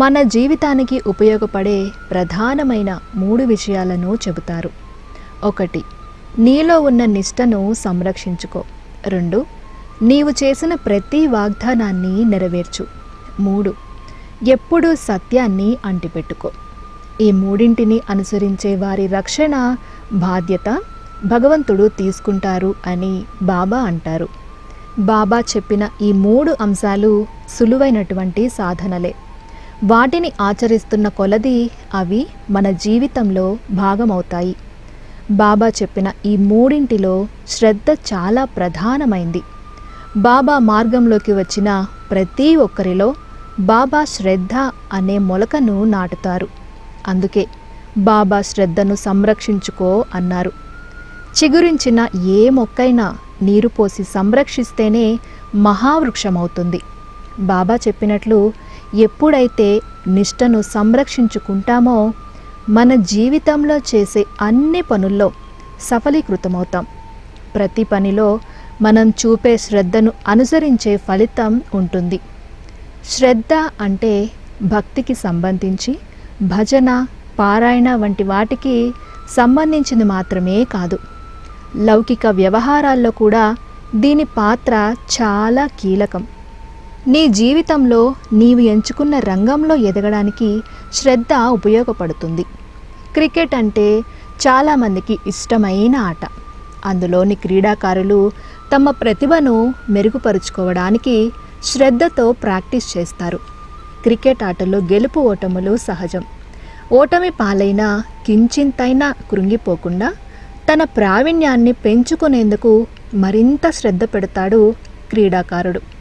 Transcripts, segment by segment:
మన జీవితానికి ఉపయోగపడే ప్రధానమైన మూడు విషయాలను చెబుతారు. ఒకటి నీలో ఉన్న నిష్టను సంరక్షించుకో. రెండు నీవు చేసిన ప్రతి వాగ్దానాన్ని నెరవేర్చు. మూడు ఎప్పుడూ సత్యాన్ని అంటిపెట్టుకో. ఈ మూడింటిని అనుసరించే వారి రక్షణ బాధ్యత భగవంతుడు తీసుకుంటారు అని బాబా అంటారు. బాబా చెప్పిన ఈ మూడు అంశాలు సులువైనటువంటి సాధనలే. వాటిని ఆచరిస్తున్న కొలది అవి మన జీవితంలో భాగమవుతాయి. బాబా చెప్పిన ఈ మూడింటిలో శ్రద్ధ చాలా ప్రధానమైంది. బాబా మార్గంలోకి వచ్చిన ప్రతి ఒక్కరిలో బాబా శ్రద్ధ అనే మొలకను నాటుతారు. అందుకే బాబా శ్రద్ధను సంరక్షించుకో అన్నారు. చిగురించిన ఏ మొక్కైనా నీరు పోసి సంరక్షిస్తేనే మహావృక్షమవుతుంది. బాబా చెప్పినట్లు ఎప్పుడైతే నిష్టను సంరక్షించుకుంటామో మన జీవితంలో చేసే అన్ని పనుల్లో సఫలీకృతమవుతాం. ప్రతి పనిలో మనం చూపే శ్రద్ధను అనుసరించే ఫలితం ఉంటుంది. శ్రద్ధ అంటే భక్తికి సంబంధించి భజన పారాయణ వంటి వాటికి సంబంధించింది మాత్రమే కాదు. లౌకిక వ్యవహారాల్లో కూడా దీని పాత్ర చాలా కీలకం. నీ జీవితంలో నీవు ఎంచుకున్న రంగంలో ఎదగడానికి శ్రద్ధ ఉపయోగపడుతుంది. క్రికెట్ అంటే చాలామందికి ఇష్టమైన ఆట. అందులోని క్రీడాకారులు తమ ప్రతిభను మెరుగుపరుచుకోవడానికి శ్రద్ధతో ప్రాక్టీస్ చేస్తారు. క్రికెట్ ఆటలో గెలుపు ఓటములు సహజం. ఓటమి పాలైన కించింతైనా కృంగిపోకుండా తన ప్రావీణ్యాన్ని పెంచుకునేందుకు మరింత శ్రద్ధ పెడతాడు క్రీడాకారుడు.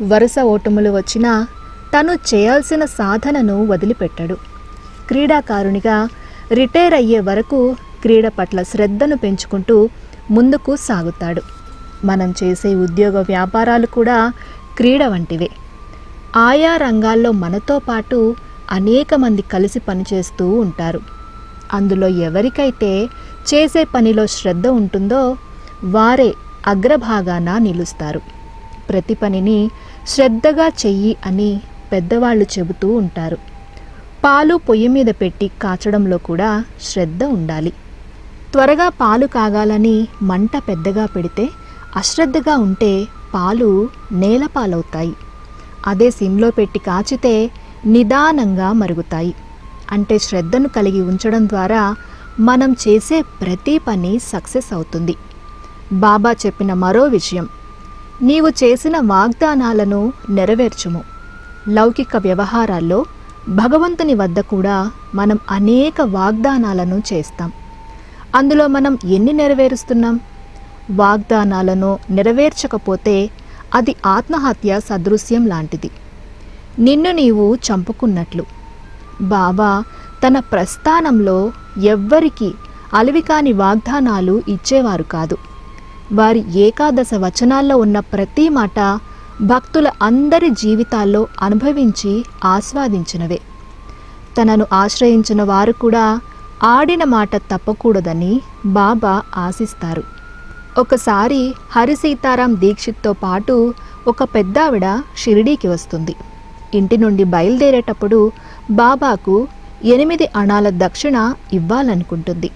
వరుస ఓటములు వచ్చినా తను చేయాల్సిన సాధనను వదిలిపెట్టడు. క్రీడాకారునిగా రిటైర్ అయ్యే వరకు క్రీడ పట్ల శ్రద్ధను పెంచుకుంటూ ముందుకు సాగుతాడు. మనం చేసే ఉద్యోగ వ్యాపారాలు కూడా క్రీడ వంటివే. ఆయా రంగాల్లో మనతో పాటు అనేక మంది కలిసి పనిచేస్తూ ఉంటారు. అందులో ఎవరికైతే చేసే పనిలో శ్రద్ధ ఉంటుందో వారే అగ్రభాగాన నిలుస్తారు. ప్రతి పనిని శ్రద్ధగా చెయ్యి అని పెద్దవాళ్ళు చెబుతూ ఉంటారు. పాలు పొయ్యి మీద పెట్టి కాచడంలో కూడా శ్రద్ధ ఉండాలి. త్వరగా పాలు కాగాలని మంట పెద్దగా పెడితే అశ్రద్ధగా ఉంటే పాలు నేలపాలవుతాయి అదే సిమ్లో పెట్టి కాచితే నిదానంగా మరుగుతాయి. అంటే శ్రద్ధను కలిగి ఉంచడం ద్వారా మనం చేసే ప్రతి పని సక్సెస్ అవుతుంది. బాబా చెప్పిన మరో విషయం. నీవు చేసిన వాగ్దానాలను నెరవేర్చుము. లౌకిక వ్యవహారాల్లో భగవంతుని వద్ద కూడా మనం అనేక వాగ్దానాలను చేస్తాం. అందులో మనం ఎన్ని నెరవేరుస్తున్నాం? వాగ్దానాలను నెరవేర్చకపోతే అది ఆత్మహత్య సదృశ్యం లాంటిది. నిన్ను నీవు చంపుకున్నట్లు. బాబా తన ప్రస్థానంలో ఎవ్వరికీ అలివికాని వాగ్దానాలు ఇచ్చేవారు కాదు. వారి ఏకాదశ వచనాల్లో ఉన్న ప్రతి మాట భక్తుల అందరి జీవితాల్లో అనుభవించి ఆస్వాదించినవే. తనను ఆశ్రయించిన వారు కూడా ఆడిన మాట తప్పకూడదని బాబా ఆశిస్తారు. ఒకసారి హరి సీతారాం దీక్షిత్తో పాటు ఒక పెద్దావిడ షిరిడీకి వస్తుంది. ఇంటి నుండి బయలుదేరేటప్పుడు బాబాకు ఎనిమిది అణాల దక్షిణ ఇవ్వాలనుకుంటుంది.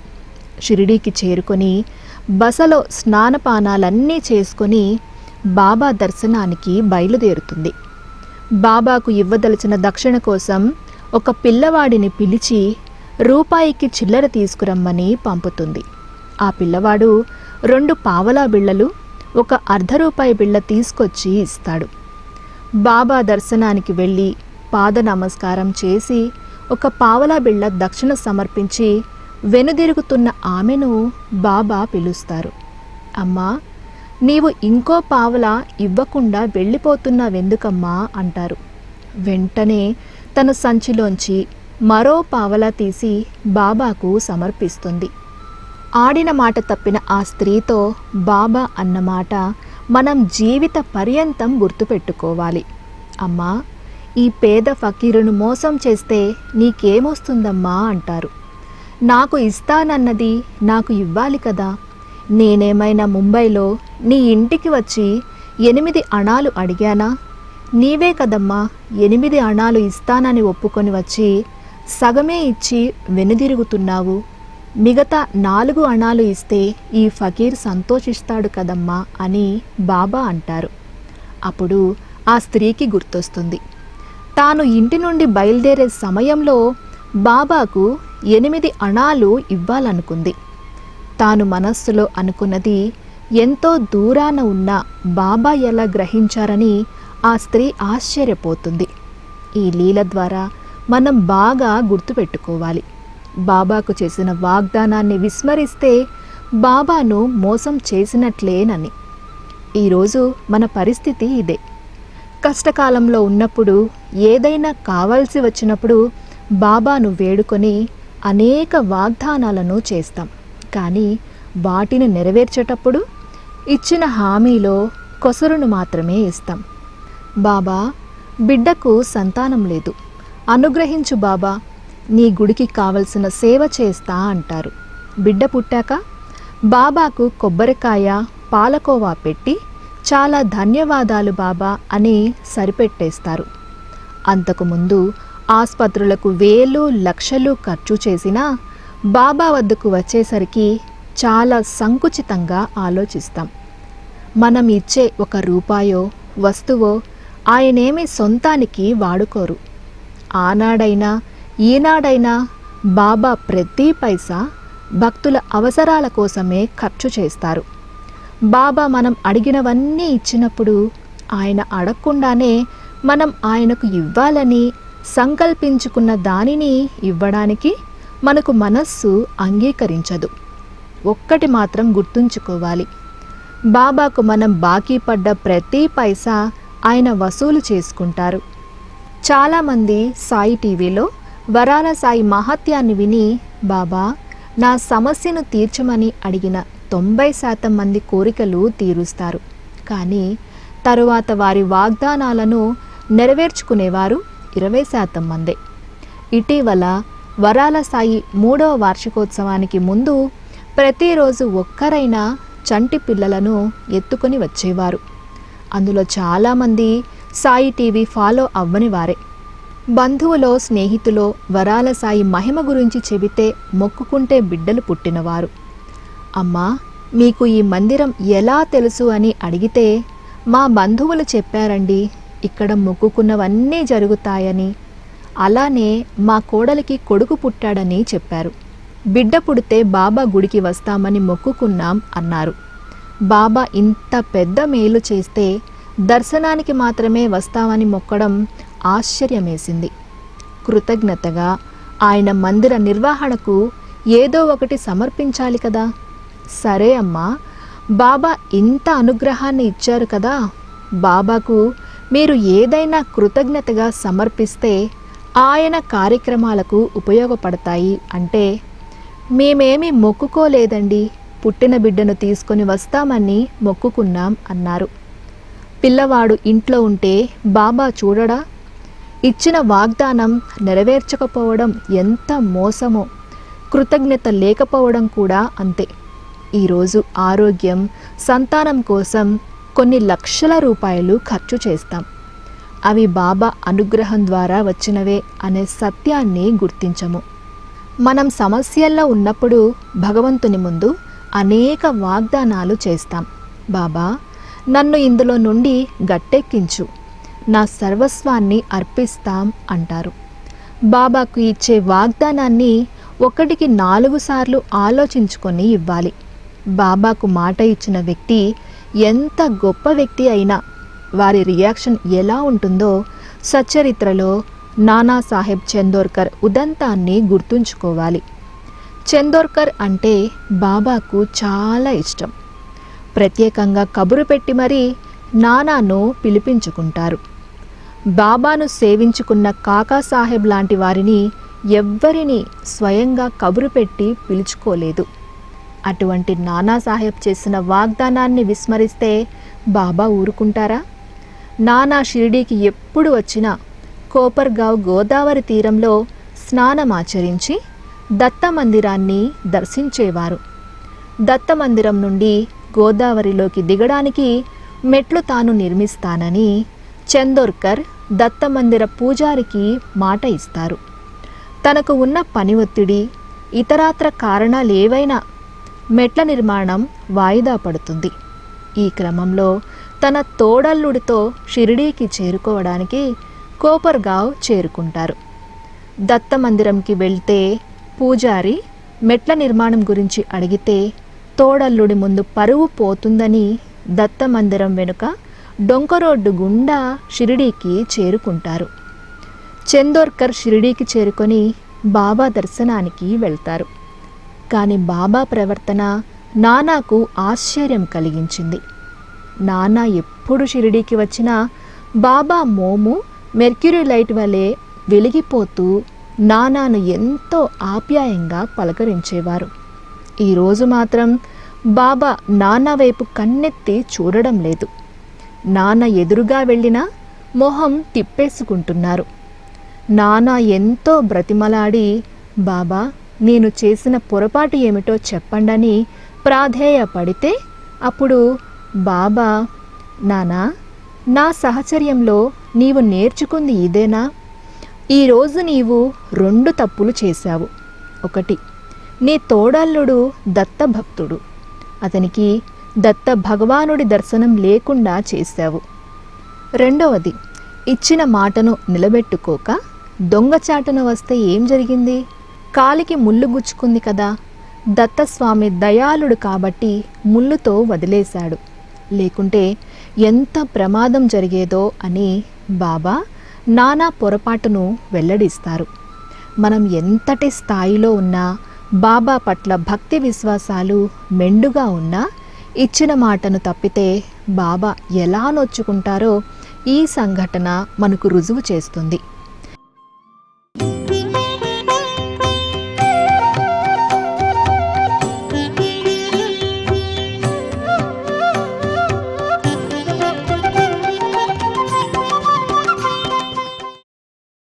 షిరిడీకి చేరుకొని బసలో స్నానపానాలన్నీ చేసుకొని బాబా దర్శనానికి బయలుదేరుతుంది. బాబాకు ఇవ్వదలిచిన దక్షిణ కోసం ఒక పిల్లవాడిని పిలిచి రూపాయికి చిల్లర తీసుకురమ్మని పంపుతుంది. ఆ పిల్లవాడు రెండు పావలా బిళ్ళలు ఒక అర్ధ రూపాయి బిళ్ళ తీసుకొచ్చి ఇస్తాడు. బాబా దర్శనానికి వెళ్ళి పాద నమస్కారం చేసి ఒక పావలా బిళ్ళ దక్షిణ సమర్పించి వెనుదిరుగుతున్న ఆమెను బాబా పిలుస్తారు. అమ్మా నీవు ఇంకో పావలా ఇవ్వకుండా వెళ్ళిపోతున్నావెందుకమ్మా? అంటారు. వెంటనే తన సంచిలోంచి మరో పావలా తీసి బాబాకు సమర్పిస్తుంది. ఆడిన మాట తప్పిన ఆ స్త్రీతో బాబా అన్నమాట మనం జీవిత పర్యంతం గుర్తుపెట్టుకోవాలి. అమ్మా ఈ పేద ఫకీరును మోసం చేస్తే నీకేమొస్తుందమ్మా? అంటారు. నాకు ఇస్తానన్నది నాకు ఇవ్వాలి కదా. నేనేమైనా ముంబైలో నీ ఇంటికి వచ్చి ఎనిమిది అణాలు అడిగానా? నీవే కదమ్మా ఎనిమిది అణాలు ఇస్తానని ఒప్పుకొని వచ్చి సగమే ఇచ్చి వెనుదిరుగుతున్నావు. మిగతా నాలుగు అణాలు ఇస్తే ఈ ఫకీర్ సంతోషిస్తాడు కదమ్మా అని బాబా అంటారు. అప్పుడు ఆ స్త్రీకి గుర్తొస్తుంది. తాను ఇంటి నుండి బయలుదేరే సమయంలో బాబాకు ఎనిమిది అణాలు ఇవ్వాలనుకుంది. తాను మనస్సులో అనుకున్నది ఎంతో దూరాన ఉన్న బాబా ఎలా గ్రహించారని ఆ స్త్రీ ఆశ్చర్యపోతుంది. ఈ లీల ద్వారా మనం బాగా గుర్తుపెట్టుకోవాలి. బాబాకు చేసిన వాగ్దానాన్ని విస్మరిస్తే బాబాను మోసం చేసినట్లేనని. ఈరోజు మన పరిస్థితి ఇదే. కష్టకాలంలో ఉన్నప్పుడు ఏదైనా కావాల్సి వచ్చినప్పుడు బాబాను వేడుకొని అనేక వాగ్దానాలను చేస్తాం. కానీ వాటిని నెరవేర్చేటప్పుడు ఇచ్చిన హామీలో కొసరును మాత్రమే ఇస్తాం. బాబా బిడ్డకు సంతానం లేదు. అనుగ్రహించు బాబా నీ గుడికి కావలసిన సేవ చేస్తా అంటారు. బిడ్డ పుట్టాక బాబాకు కొబ్బరికాయ పాలకోవా పెట్టి చాలా ధన్యవాదాలు బాబా అని సరిపెట్టేస్తారు. అంతకుముందు ఆసుపత్రులకు వేలు లక్షలు ఖర్చు చేసినా బాబా వద్దకు వచ్చేసరికి చాలా సంకుచితంగా ఆలోచిస్తాం. మనం ఇచ్చే ఒక రూపాయో వస్తువో ఆయనేమి సొంతానికి వాడుకోరు. ఆనాడైనా ఈనాడైనా బాబా ప్రతి పైసా భక్తుల అవసరాల కోసమే ఖర్చు చేస్తారు. బాబా మనం అడిగినవన్నీ ఇచ్చినప్పుడు ఆయన అడగకుండానే మనం ఆయనకు ఇవ్వాలని సంకల్పించుకున్న దానిని ఇవ్వడానికి మనకు మనస్సు అంగీకరించదు. ఒక్కటి మాత్రం గుర్తుంచుకోవాలి. బాబాకు మనం బాకీ పడ్డ ప్రతి పైసా ఆయన వసూలు చేసుకుంటారు. చాలామంది సాయి టీవీలో వరాల సాయి మహత్యాన్ని విని బాబా నా సమస్యను తీర్చమని అడిగిన తొంభై శాతం మంది కోరికలు తీరుస్తారు. కానీ తరువాత వారి వాగ్దానాలను నెరవేర్చుకునేవారు ఇరవై శాతం మందే. ఇటీవల వరాల సాయి మూడవ వార్షికోత్సవానికి ముందు ప్రతిరోజు ఒక్కరైనా చంటి పిల్లలను ఎత్తుకొని వచ్చేవారు. అందులో చాలామంది సాయి టీవీ ఫాలో అవ్వని వారే. బంధువులో స్నేహితులో వరాల సాయి మహిమ గురించి చెబితే మొక్కుకుంటే బిడ్డలు పుట్టినవారు. అమ్మా మీకు ఈ మందిరం ఎలా తెలుసు అని అడిగితే మా బంధువులు చెప్పారండి ఇక్కడ మొక్కుకున్నవన్నీ జరుగుతాయని అలానే మా కోడలికి కొడుకు పుట్టాడని చెప్పారు. బిడ్డ పుడితే బాబా గుడికి వస్తామని మొక్కుకున్నాం అన్నారు. బాబా ఇంత పెద్ద మేలు చేస్తే దర్శనానికి మాత్రమే వస్తామని మొక్కడం ఆశ్చర్యమేసింది. కృతజ్ఞతగా ఆయన మందిర నిర్వహణకు ఏదో ఒకటి సమర్పించాలి కదా. సరే అమ్మా బాబా ఇంత అనుగ్రహాన్ని ఇచ్చారు కదా. బాబాకు మీరు ఏదైనా కృతజ్ఞతగా సమర్పిస్తే ఆయన కార్యక్రమాలకు ఉపయోగపడతాయి అంటే మేమేమి మొక్కుకోలేదండి పుట్టిన బిడ్డను తీసుకొని వస్తామని మొక్కుకున్నాం అన్నారు. పిల్లవాడు ఇంట్లో ఉంటే బాబా చూడడా? ఇచ్చిన వాగ్దానం నెరవేర్చకపోవడం ఎంత మోసమో కృతజ్ఞత లేకపోవడం కూడా అంతే. ఈరోజు ఆరోగ్యం సంతానం కోసం కొన్ని లక్షల రూపాయలు ఖర్చు చేస్తాం. అవి బాబా అనుగ్రహం ద్వారా వచ్చినవే అనే సత్యాన్ని గుర్తించము. మనం సమస్యల్లో ఉన్నప్పుడు భగవంతుని ముందు అనేక వాగ్దానాలు చేస్తాం. బాబా నన్ను ఇందులో నుండి గట్టెక్కించు. నా సర్వస్వాన్ని అర్పిస్తాం అంటారు. బాబాకు ఇచ్చే వాగ్దానాన్ని ఒకటికి నాలుగు సార్లు ఆలోచించుకొని ఇవ్వాలి. బాబాకు మాట ఇచ్చిన వ్యక్తి ఎంత గొప్ప వ్యక్తి అయినా వారి రియాక్షన్ ఎలా ఉంటుందో సచ్చరిత్రలో నానాసాహెబ్ చందోర్కర్ ఉదంతాన్ని గుర్తుంచుకోవాలి. చందోర్కర్ అంటే బాబాకు చాలా ఇష్టం. ప్రత్యేకంగా కబురు పెట్టి మరీ నానాను పిలిపించుకుంటారు. బాబాను సేవించుకున్న కాకాసాహెబ్ లాంటి వారిని ఎవ్వరినీ స్వయంగా కబురు పెట్టి పిలుచుకోలేదు. అటువంటి నానా సాహెబ్ చేసిన వాగ్దానాన్ని విస్మరిస్తే బాబా ఊరుకుంటారా? నానా షిరిడీకి ఎప్పుడు వచ్చినా కోపర్గావ్ గోదావరి తీరంలో స్నానమాచరించి దత్త మందిరాన్ని దర్శించేవారు. దత్త మందిరం నుండి గోదావరిలోకి దిగడానికి మెట్లు తాను నిర్మిస్తానని చందోర్కర్ దత్తమందిర పూజారికి మాట ఇస్తారు. తనకు ఉన్న పని ఒత్తిడి ఇతరాత్ర కారణాలు ఏవైనా మెట్ల నిర్మాణం వాయిదా పడుతుంది. ఈ క్రమంలో తన తోడల్లుడితో షిరిడీకి చేరుకోవడానికి కోపర్గావ్ చేరుకుంటారు. దత్త మందిరంకి వెళ్తే పూజారి మెట్ల నిర్మాణం గురించి అడిగితే తోడల్లుడి ముందు పరువు పోతుందని దత్త మందిరం వెనుక డొంక రోడ్డు గుండా షిరిడీకి చేరుకుంటారు. చందోర్కర్ షిరిడీకి చేరుకొని బాబా దర్శనానికి వెళ్తారు. కానీ బాబా ప్రవర్తన నానాకు ఆశ్చర్యం కలిగించింది. నానా ఎప్పుడు షిరిడీకి వచ్చినా బాబా మోము మెర్క్యూరీ లైట్ వలె వెలిగిపోతూ నానాను ఎంతో ఆప్యాయంగా పలకరించేవారు. ఈరోజు మాత్రం బాబా నాన్న వైపు కన్నెత్తి చూడడం లేదు. నాన్న ఎదురుగా వెళ్ళినా మొహం తిప్పేసుకుంటున్నారు. నాన్న ఎంతో బ్రతిమలాడి బాబా నేను చేసిన పొరపాటు ఏమిటో చెప్పండని ప్రాధేయపడితే అప్పుడు బాబా నానా నా సహచర్యంలో నీవు నేర్చుకుంది ఇదేనా? ఈరోజు నీవు రెండు తప్పులు చేశావు. ఒకటి నీ తోడల్లుడు దత్తభక్తుడు. అతనికి దత్త భగవానుడి దర్శనం లేకుండా చేశావు. రెండవది ఇచ్చిన మాటను నిలబెట్టుకోక దొంగచాటున వస్తే ఏం జరిగింది? కాలికి ముళ్ళు గుచ్చుకుంది కదా. దత్తస్వామి దయాళుడు కాబట్టి ముళ్ళుతో వదిలేశాడు. లేకుంటే ఎంత ప్రమాదం జరిగేదో అని బాబా నానా పొరపాటును వెల్లడిస్తారు. మనం ఎంతటి స్థాయిలో ఉన్నా బాబా పట్ల భక్తి విశ్వాసాలు మెండుగా ఉన్నా ఇచ్చిన మాటను తప్పితే బాబా ఎలా నొచ్చుకుంటారో ఈ సంఘటన మనకు రుజువు చేస్తుంది.